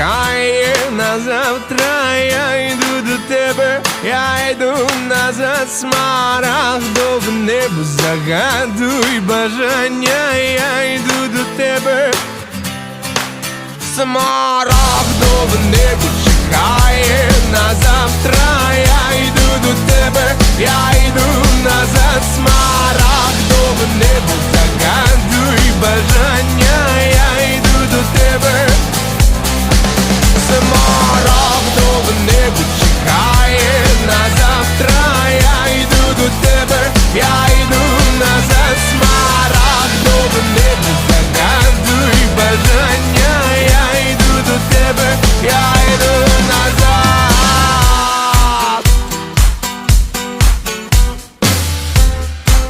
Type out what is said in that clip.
чекає на завтра, я йду до тебе, я йду назад засмарах, до в небо загадуй бажання, я йду до тебе, Смарахдо в небо чекає на завтра, я йду до тебе, я йду them